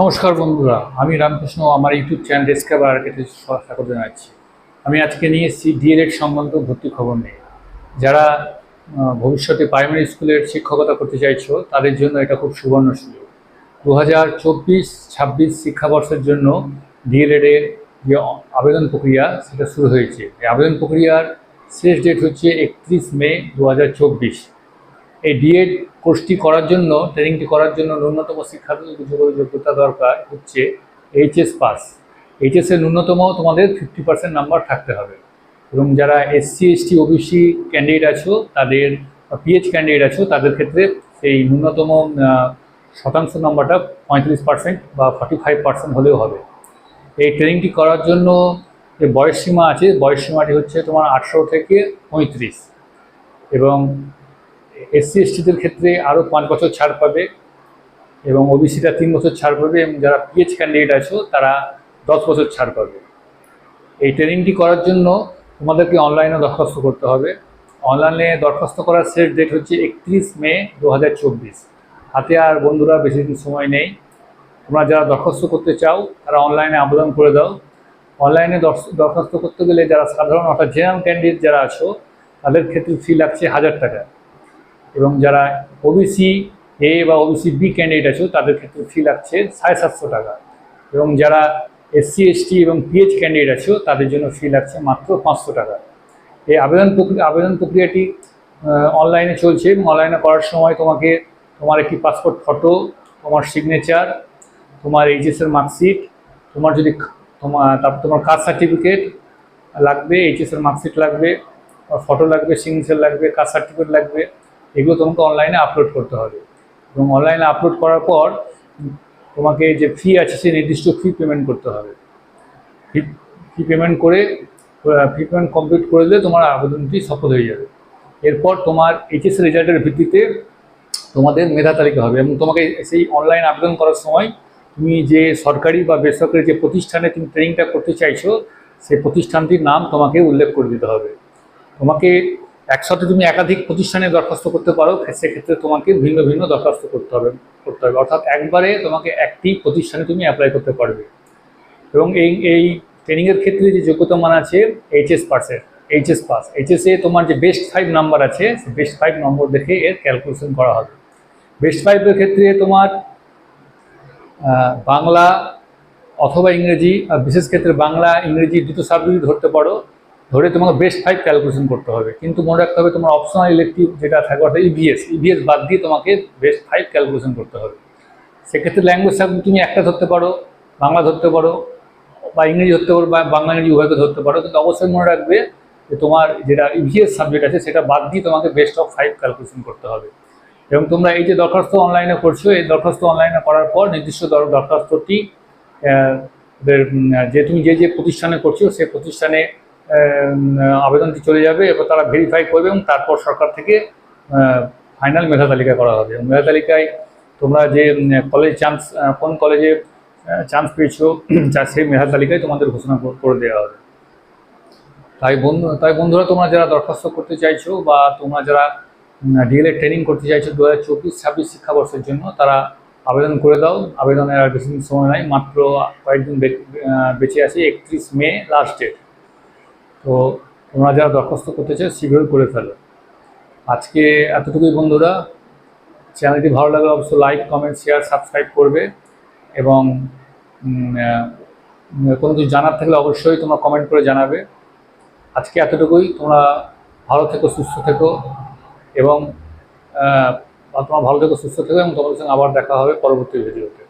নমস্কার বন্ধুরা, আমি রামকৃষ্ণ, আমার ইউটিউব চ্যানেল ডিসকাভার আর্কেটে স্বাগত জানাচ্ছি। আমি আজকে নিয়ে এসেছি ডিএলএড সংক্রান্ত ভর্তি খবর নিয়ে। যারা ভবিষ্যতে প্রাইমারি স্কুলের শিক্ষকতা করতে চাইছো, তাদের জন্য এটা খুব সুবর্ণ সুযোগ। দু হাজার চব্বিশ, ছাব্বিশ শিক্ষাবর্ষের জন্য ডিএলএডের যে আবেদন প্রক্রিয়া, সেটা শুরু হয়েছে। আবেদন প্রক্রিয়ার শেষ ডেট হচ্ছে একত্রিশ মে দু হাজার চব্বিশ। এই ডিএড কোর্সটি করার জন্য ট্রেনিংটি করার জন্য ন্যূনতম শিক্ষাগত যোগ্যতা দরকার হচ্ছে এইচএস পাস এইচএস এর ন্যূনতম তোমাদের ফিফটি পার্সেন্ট নাম্বার থাকতে হবে। এবং যারা এসসি এসটি ওবিসি ক্যান্ডিডেট আছো, তাদের পিএইচ ক্যান্ডিডেট আছো, তাদের ক্ষেত্রে সেই ন্যূনতম শতাংশ নাম্বারটা পঁয়ত্রিশ পার্সেন্ট বা ফর্টি ফাইভ পার্সেন্ট হলেও হবে। এই ট্রেনিংটি করার জন্য যে বয়সসীমা আছে, বয়সসীমাটি হচ্ছে তোমার আঠেরো থেকে পঁয়ত্রিশ। এবং এসসি এসটিদের ক্ষেত্রে আরও পাঁচ বছর ছাড় পাবে এবং ওবিসিটা তিন বছর ছাড় পাবে এবং যারা পিএইচ ক্যান্ডিডেট আছো, তারা দশ বছর ছাড় পাবে। এই ট্রেনিংটি করার জন্য তোমাদেরকে অনলাইনে দরখাস্ত করতে হবে। অনলাইনে দরখাস্ত করার শেষ ডেট হচ্ছে একত্রিশ মে দু হাজার চব্বিশ। হাতে আর বন্ধুরা বেশি দিন সময় নেই। তোমরা যারা দরখাস্ত করতে চাও, তারা অনলাইনে আবেদন করে দাও। অনলাইনে দরখাস্ত করতে গেলে যারা সাধারণ অর্থাৎ জেনারেল ক্যান্ডিডেট যারা আছো, তাদের ক্ষেত্রে ফি লাগছে হাজার টাকা। এবং যারা ওবিসি এ বা ওবিসি বি ক্যান্ডিডেট আছো, তাদের ক্ষেত্রে ফি লাগছে সাড়ে সাতশো টাকা। এবং যারা এসসি এসটি এবং পিএইচ ক্যান্ডিডেট আছে, তাদের জন্য ফি লাগছে মাত্র পাঁচশো টাকা। এই আবেদন প্রক্রিয়া, আবেদন প্রক্রিয়াটি অনলাইনে চলছে। এবং অনলাইনে করার সময় তোমাকে, তোমার একটি পাসপোর্ট ফটো তোমার সিগনেচার তোমার এইচএসের মার্কশিট তোমার যদি তোমার তারপর তোমার কাস্ট সার্টিফিকেট লাগবে এইচএসের মার্কশিট লাগবে ফটো লাগবে সিগনেচার লাগবে কাস্ট সার্টিফিকেট লাগবে এগুলো তোমাকে অনলাইনে আপলোড করতে হবে। এবং অনলাইনে আপলোড করার পর তোমাকে যে ফি আছে সেই নির্দিষ্ট ফি পেমেন্ট করতে হবে। ফি ফি পেমেন্ট করে ফি পেমেন্ট কমপ্লিট করে দিলে তোমার আবেদনটি সফল হয়ে যাবে। এরপর তোমার এইচএস রেজাল্টের ভিত্তিতে তোমাদের মেধা তালিকা হবে এবং তোমাকে সেই অনলাইন আবেদন করার সময় তুমি যে সরকারি বা বেসরকারি যে প্রতিষ্ঠানে তুমি ট্রেনিংটা করতে চাইছো, সেই প্রতিষ্ঠানটির নাম তোমাকে উল্লেখ করে দিতে হবে। তোমাকে একসাথে তুমি একাধিক প্রতিষ্ঠানে দরখাস্ত করতে পারো, সেক্ষেত্রে তোমাকে ভিন্ন ভিন্ন দরখাস্ত করতে হবে করতে হবে। অর্থাৎ একবারে তোমাকে একটি প্রতিষ্ঠানে তুমি অ্যাপ্লাই করতে পারবে। এবং এই এই ট্রেনিংয়ের ক্ষেত্রে যে যোগ্যতা মান আছে এইচএস পাসের এইচএস পাস এইচএসে তোমার যে বেস্ট ফাইভ নাম্বার আছে, সেই বেস্ট ফাইভ নম্বর দেখে এর ক্যালকুলেশন করা হবে। বেস্ট ফাইভের ক্ষেত্রে তোমার বাংলা অথবা ইংরেজি বিশেষ ক্ষেত্রে বাংলা, ইংরেজি দুটো সাবজেক্ট ধরতে পারো। ধরে তোমাকে বেস্ট ফাইভ ক্যালকুলেশন করতে হবে। কিন্তু মনে রাখতে হবে তোমার অপশনাল ইলেকটিভ যেটা থাকবে অর্থাৎ ইভিএস ইভিএস বাদ দিয়ে তোমাকে বেস্ট ফাইভ ক্যালকুলেশন করতে হবে। সেক্ষেত্রে ল্যাঙ্গুয়েজ সাবজেক্ট তুমি একটা ধরতে পারো, বাংলা ধরতে পারো, বা ইংরেজি ধরতে পারো, বা বাংলা, ইংরেজি উভয়কে ধরতে পারো। কিন্তু অবশ্যই মনে রাখবে যে তোমার যেটা ইভিএস সাবজেক্ট আছে, সেটা বাদ দিয়ে তোমাকে বেস্ট অফ ফাইভ ক্যালকুলেশন করতে হবে। এবং তোমরা এই যে দরখাস্ত অনলাইনে করছ, এই দরখাস্ত অনলাইনে করার পর নির্দিষ্ট দর- দরখাস্তটি যে তুমি যে যে প্রতিষ্ঠানে করছ সেই প্রতিষ্ঠানে আবেদনটি চলে যাবে এবং তারা ভেরিফাই করবে এবং তারপর সরকার থেকে ফাইনাল মেধা তালিকা করা হবে। মেধা তালিকায় তোমরা যে কলেজ চান্স কোন কলেজে চান্স পেয়েছ সেই মেধা তালিকায় তোমাদের ঘোষণা করে দেওয়া হবে। তাই বন্ধু, তাই বন্ধুরা, তোমরা যারা দরখাস্ত করতে চাইছো বা তোমরা যারা ডিএলএড ট্রেনিং করতে চাইছো দু হাজার চব্বিশ, ছাব্বিশ শিক্ষাবর্ষের জন্য, তারা আবেদন করে দাও। আবেদনের আর বেশি দিন সময় নাই, মাত্র কয়েকদিন বেঁচে আছে, একত্রিশ মে লাস্ট ডেট তো তোমরা যারা দরখাস্ত করতে চাও, শীঘ্রই করে ফেলো। আজকে এতটুকুই বন্ধুরা। চ্যানেলটি ভালো লাগলে অবশ্যই লাইক কমেন্ট শেয়ার সাবস্ক্রাইব করবে এবং কোনো কিছু জানার থাকলে অবশ্যই তোমরা কমেন্ট করে জানাবে। আজকে এতটুকুই। তোমরা ভালো থেকো, সুস্থ থেকো এবং তোমরা ভালো থেকো, সুস্থ থেকো এবং তোমাদের সঙ্গে আবার দেখা হবে পরবর্তী ভিডিওতে